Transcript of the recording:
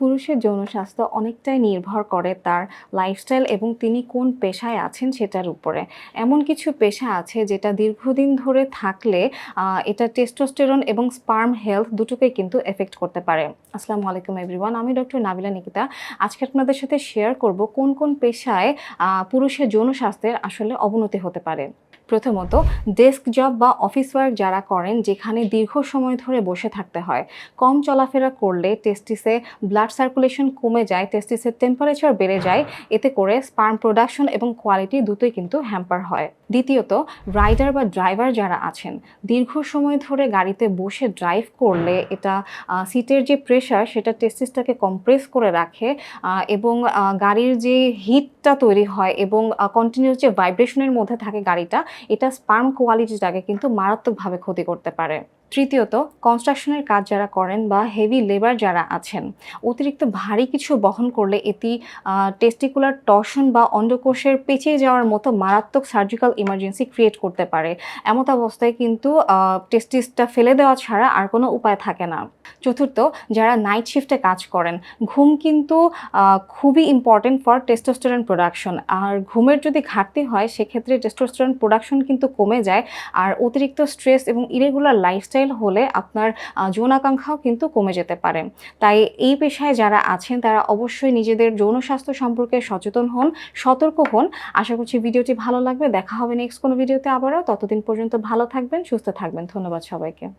পুরুষের যৌন স্বাস্থ্য অনেকটাই নির্ভর করে তার লাইফস্টাইল এবং তিনি কোন পেশায় আছেন সেটার উপরে। এমন কিছু পেশা আছে যেটা দীর্ঘদিন ধরে থাকলে এটা টেস্টোস্টেরন এবং স্পার্ম হেলথ দুটোকে কিন্তু এফেক্ট করতে পারে। আসসালামু আলাইকুম এভরিওয়ান আমি ডক্টর নাবিলা নিকিতা। আজকে আপনাদের সাথে শেয়ার করব কোন কোন পেশায় পুরুষের যৌন স্বাস্থ্যের আসলে অবনতি হতে পারে। প্রথমত ডেস্ক জব বা অফিস ওয়ার্ক যারা করেন, যেখানে দীর্ঘ সময় ধরে বসে থাকতে হয়। কম চলাফেরা করলে টেস্টিসে ব্লাড সার্কুলেশন কমে যায় টেস্টিসের টেম্পারেচার বেড়ে যায়, এতে করে স্পার্ম প্রোডাকশন এবং কোয়ালিটি দুটোই কিন্তু হ্যাম্পার হয়। দ্বিতীয়ত রাইডার বা ড্রাইভার যারা আছেন, দীর্ঘ সময় ধরে গাড়িতে বসে ড্রাইভ করলে এটা সিটের যে প্রেশার সেটা টেস্টিসটাকে কম্প্রেস করে রাখে এবং গাড়ির যে হিটটা তৈরি হয় এবং কন্টিনিউস যে ভাইব্রেশনের মধ্যে থাকে গাড়িটা এটা স্পার্ম কোয়ালিটিটাকে কিন্তু মারাত্মকভাবে ক্ষতি করতে পারে। তৃতীয়ত কনস্ট্রাকশনের কাজ যারা করেন বা হেভি লেবার যারা আছেন, অতিরিক্ত ভারী কিছু বহন করলে এটি টেস্টিকুলার টর্শন বা অন্ডকোষের পেঁচিয়ে যাওয়ার মতো মারাত্মক সার্জিক্যাল ইমার্জেন্সি ক্রিয়েট করতে পারে। এমত অবস্থায় কিন্তু টেস্টিসটা ফেলে দেওয়া ছাড়া আর কোনো উপায় থাকে না। চতুর্থ, যারা নাইট শিফটে কাজ করেন, ঘুম কিন্তু খুবই ইম্পর্টেন্ট ফর টেস্টোস্টেরন প্রোডাকশন আর ঘুমের যদি ঘাটতি হয়, সেক্ষেত্রে টেস্টোস্টেরন প্রোডাকশন কিন্তু কমে যায়। আর অতিরিক্ত স্ট্রেস এবং ইরেগুলার লাইফস্টাইল হলে আপনার যৌন আকাঙ্ক্ষাও কিন্তু কমে যেতে পারে। তাই এই পেশায় যারা আছেন, তারা অবশ্যই নিজেদের যৌন স্বাস্থ্য সম্পর্কে সচেতন হন, সতর্ক হন। আশা করছি ভিডিওটি ভালো লাগবে। দেখা হবে নেক্সট কোনো ভিডিওতে আবারও। ততদিন পর্যন্ত ভালো থাকবেন, সুস্থ থাকবেন। ধন্যবাদ সবাইকে।